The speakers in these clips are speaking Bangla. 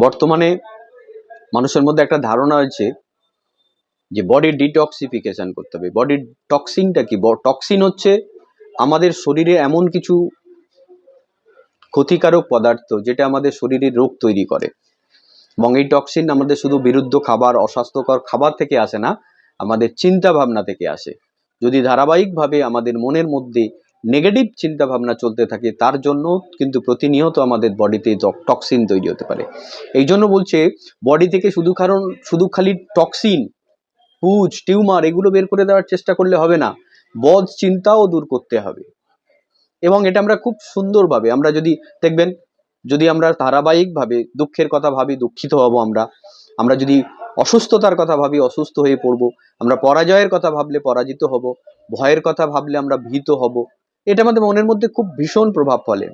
বর্তমানে মানুষের মধ্যে একটা ধারণা হয়েছে যে বডি ডিটক্সিফিকেশন করতে হবে। বডির টক্সিনটা কি? টক্সিন হচ্ছে আমাদের শরীরে এমন কিছু ক্ষতিকারক পদার্থ যেটা আমাদের শরীরে রোগ তৈরি করে। এবং এই টক্সিন আমাদের শুধু বিরুদ্ধ খাবার, অস্বাস্থ্যকর খাবার থেকে আসে না, আমাদের চিন্তা ভাবনা থেকে আসে। যদি ধারাবাহিকভাবে আমাদের মনের মধ্যে নেগেটিভ চিন্তা ভাবনা চলতে থাকে, তার জন্য কিন্তু প্রতিনিয়ত আমাদের বডিতে টক্সিন তৈরি হতে পারে। এই জন্য বলছে বডি থেকে শুধু কারণ, শুধু খালি টক্সিন পুজ টিউমার এগুলো বের করে দেওয়ার চেষ্টা করলে হবে না, বদ চিন্তাও দূর করতে হবে। এবং এটা আমরা খুব সুন্দরভাবে, আমরা যদি দেখবেন, যদি আমরা ধারাবাহিকভাবে দুঃখের কথা ভাবি, দুঃখিত হব আমরা। আমরা যদি অসুস্থতার কথা ভাবি, অসুস্থ হয়ে পড়ব। আমরা পরাজয়ের কথা ভাবলে পরাজিত হব। ভয়ের কথা ভাবলে আমরা ভীত হব। এটা আমাদের মনের মধ্যে খুব ভীষণ প্রভাব ফেলে।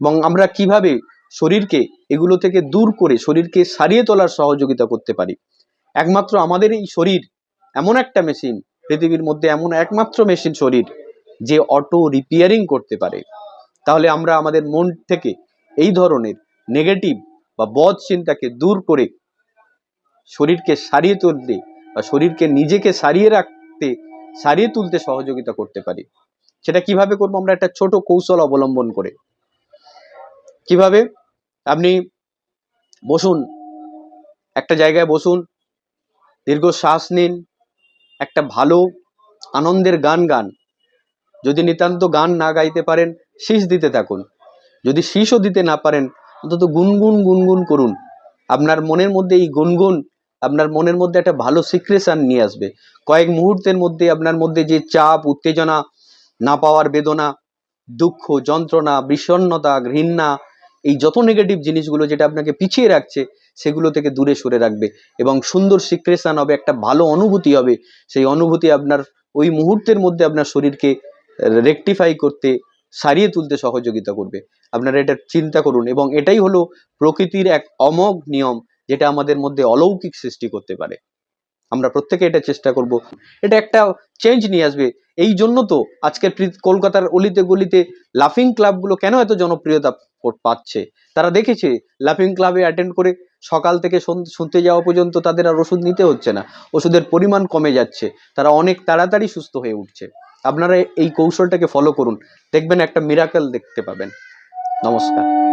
এবং আমরা কীভাবে শরীরকে এগুলো থেকে দূর করে, শরীরকে সারিয়ে তোলার সহযোগিতা করতে পারি? একমাত্র আমাদের এই শরীর এমন একটা মেশিন পৃথিবীর মধ্যে এমন একমাত্র মেশিন শরীর যে অটো রিপেয়ারিং করতে পারে। তাহলে আমরা আমাদের মন থেকে এই ধরনের নেগেটিভ বা বদ চিন্তাকে দূর করে শরীরকে সারিয়ে তুলতে বা শরীরকে নিজেকে সারিয়ে রাখতে, সারিয়ে তুলতে সহযোগিতা করতে পারি। সেটা কীভাবে করব আমরা একটা ছোট কৌশল অবলম্বন করে? কীভাবে? আপনি বসুন। একটা জায়গায় বসুন। দীর্ঘ শ্বাস নিন। একটা ভালো আনন্দের গান গান। যদি নিতান্ত গান না গাইতে পারেন, শীষ দিতে থাকুন। যদি শীষও দিতে না পারেন, অন্তত গুনগুন গুনগুন করুন। আপনার মনের মধ্যে এই গুনগুন, আপনার মনের মধ্যে একটা ভালো সিক্রেশন নিয়ে আসবে। কয়েক মুহূর্তের মধ্যে আপনার মধ্যে যে চাপ, উত্তেজনা না পাওয়ার বেদনা, দুঃখ, যন্ত্রণা, বিষণ্ণতা, ঘৃণা, এই যত নেগেটিভ জিনিসগুলো যেটা আপনাকে পিছিয়ে রাখছে, সেগুলো থেকে দূরে সরে রাখবে এবং সুন্দর সিক্রেশন হবে একটা ভালো অনুভূতি হবে। সেই অনুভূতি আপনার, ওই মুহূর্তের মধ্যে আপনার শরীরকে রেকটিফাই করতে, সারিয়ে তুলতে সহযোগিতা করবে। আপনারা এটা চিন্তা করুন এবং এটাই হলো প্রকৃতির এক অমোঘ নিয়ম, যেটা আমাদের মধ্যে অলৌকিক সৃষ্টি করতে পারে। আমরা প্রত্যেকে এটা চেষ্টা করব। এটা একটা চেঞ্জ নিয়ে আসবে। এই জন্য তো আজকের কলকাতার অলিতে গলিতে লাফিং ক্লাবগুলো কেন এত জনপ্রিয়তা পাচ্ছে? তারা দেখেছে লাফিং ক্লাবে অ্যাটেন্ড করে সকাল থেকে শুনতে যাওয়া পর্যন্ত তাদের আর ওষুধ নিতে হচ্ছে না। ওষুধের পরিমাণ কমে যাচ্ছে। তারা অনেক তাড়াতাড়ি সুস্থ হয়ে উঠছে। আপনারা এই কৌশলটাকে ফলো করুন। দেখবেন একটা মিরাকেল দেখতে পাবেন। নমস্কার।